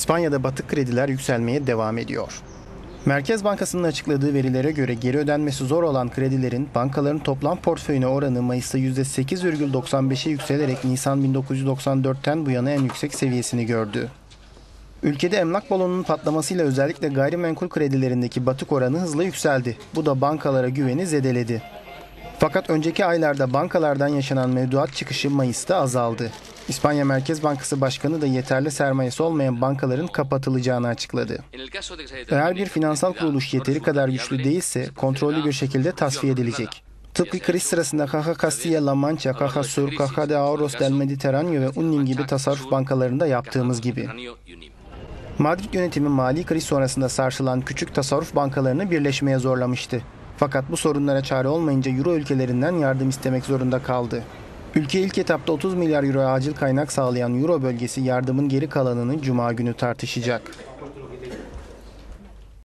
İspanya'da batık krediler yükselmeye devam ediyor. Merkez Bankası'nın açıkladığı verilere göre geri ödenmesi zor olan kredilerin bankaların toplam portföyüne oranı Mayıs'ta %8,95'e yükselerek Nisan 1994'ten bu yana en yüksek seviyesini gördü. Ülkede emlak balonunun patlamasıyla özellikle gayrimenkul kredilerindeki batık oranı hızla yükseldi. Bu da bankalara güveni zedeledi. Fakat önceki aylarda bankalardan yaşanan mevduat çıkışı Mayıs'ta azaldı. İspanya Merkez Bankası Başkanı da yeterli sermayesi olmayan bankaların kapatılacağını açıkladı. Eğer bir finansal kuruluş yeteri kadar güçlü değilse kontrollü bir şekilde tasfiye edilecek. Tıpkı kriz sırasında Caja Castilla-La Mancha, Caja Sur, Caja de Ahorros del Mediterráneo ve Unnim gibi tasarruf bankalarında yaptığımız gibi. Madrid yönetimi mali kriz sonrasında sarsılan küçük tasarruf bankalarını birleşmeye zorlamıştı. Fakat bu sorunlara çare olmayınca Euro ülkelerinden yardım istemek zorunda kaldı. Ülke ilk etapta 30 milyar euro acil kaynak sağlayan Euro bölgesi yardımın geri kalanını Cuma günü tartışacak.